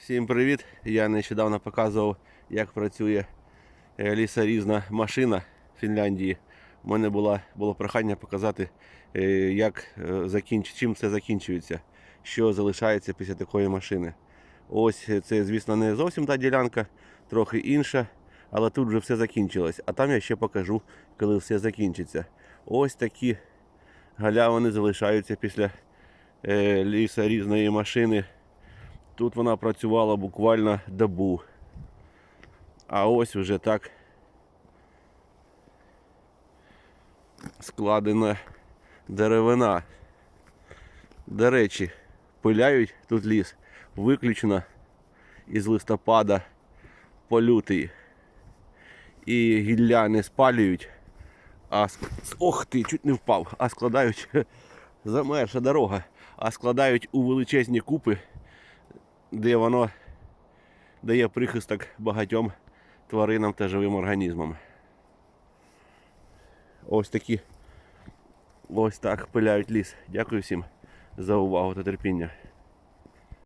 Всім привіт! Я нещодавно показував, як працює е, лісорізна машина в Фінляндії. У мене було, було прохання показати, е, як е, закінч... чим це закінчується, що залишається після такої машини. Ось це, звісно, не зовсім та ділянка, трохи інша, але тут вже все закінчилось. А там я ще покажу, коли все закінчиться. Ось такі галявини залишаються після лісорізної машини. Тут вона працювала буквально добу. А ось вже так складена деревина. До речі, пиляють тут ліс виключно із листопада по лютий. І гілля не спалюють, а ох ти, чуть не впав, а складають замерша дорога, а складають у величезні купи де воно дає прихисток багатьом тваринам та живим організмам. Ось такі ось так пиляють ліс. Дякую всім за увагу та терпіння.